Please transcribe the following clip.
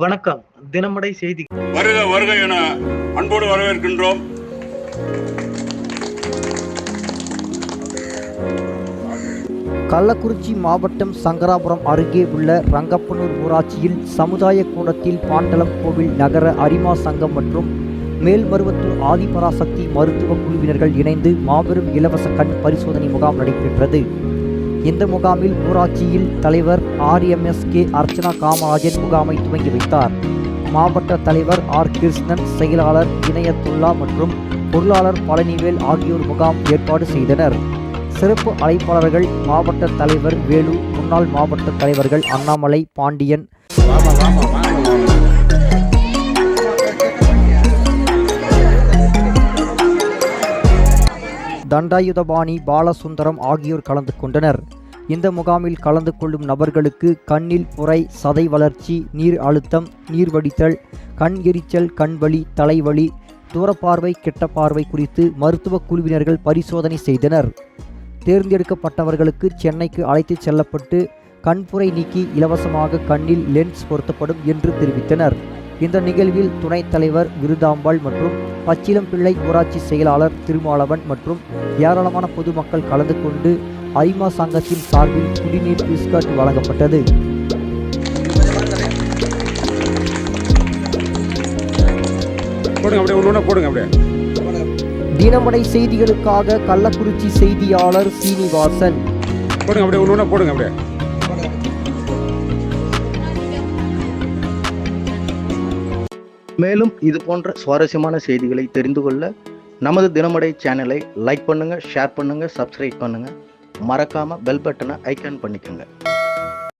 வணக்கம். தினமடை செய்தி. வருக வருக என அன்போடு வரவேற்கின்றோம். கள்ளக்குறிச்சி மாவட்டம் சங்கராபுரம் அருகே உள்ள ரங்கப்பனூர் ஊராட்சியில் சமுதாய கூடத்தில் பாண்டலம் கோவில் நகர அரிமா சங்கம் மற்றும் மேல்மருவத்தூர் ஆதிபராசக்தி மருத்துவ குழுவினர்கள் இணைந்து மாபெரும் இலவச கண் பரிசோதனை முகாம் நடைபெற்றது. இந்த முகாமில் ஊராட்சியில் தலைவர் ஆர்எம்எஸ்கே அர்ச்சனா காமராஜன் முகாமை துவங்கி வைத்தார். மாவட்ட தலைவர் ஆர் கிருஷ்ணன் செயலாளர் இணையத்துல்லா மற்றும் பொருளாளர் பழனிவேல் ஆகியோர் முகாம் ஏற்பாடு செய்தனர். சிறப்பு அழைப்பாளர்கள் மாவட்ட தலைவர் வேலு முன்னாள் மாவட்ட தலைவர்கள் அண்ணாமலை பாண்டியன். தண்டாயுதபாணி பாலசுந்தரம் ஆகியோர் கலந்து கொண்டனர். இந்த முகாமில் கலந்து கொள்ளும் நபர்களுக்கு கண்ணில் புரை சதை வளர்ச்சி நீர் அழுத்தம் நீர் வடித்தல் கண் எரிச்சல் கண்வலி தலைவலி தூரப்பார்வை கெட்ட பார்வை குறித்து மருத்துவ குழுவினர்கள் பரிசோதனை செய்தனர். தேர்ந்தெடுக்கப்பட்டவர்களுக்கு சென்னைக்கு அழைத்துச் செல்லப்பட்டு கண்புரை நீக்கி இலவசமாக கண்ணில் லென்ஸ் பொருத்தப்படும் என்று தெரிவித்தனர். இந்த நிகழ்வில் துணைத் தலைவர் விருதாம்பாள் மற்றும் பச்சிலம் பிள்ளை ஊராட்சி செயலாளர் திருமாவளவன் மற்றும் ஏராளமான பொதுமக்கள் கலந்து கொண்டு ஐமா சங்கத்தின் சார்பில் குடிநீர் பிஸ்கட் வழங்கப்பட்டது. தினமடை செய்திகளுக்காக கள்ளக்குறிச்சி செய்தியாளர் சீனிவாசன். போடுங்க அப்படியே ஒன்றா போடுங்க அப்படியே. மேலும் இது போன்ற சுவாரஸ்யமான செய்திகளை தெரிந்து கொள்ள நமது தினமடை சேனலை லைக் பண்ணுங்கள் ஷேர் பண்ணுங்கள் சப்ஸ்கிரைப் பண்ணுங்கள் மறக்காமல் பெல் பட்டனை ஐக்கான் பண்ணிக்கோங்க.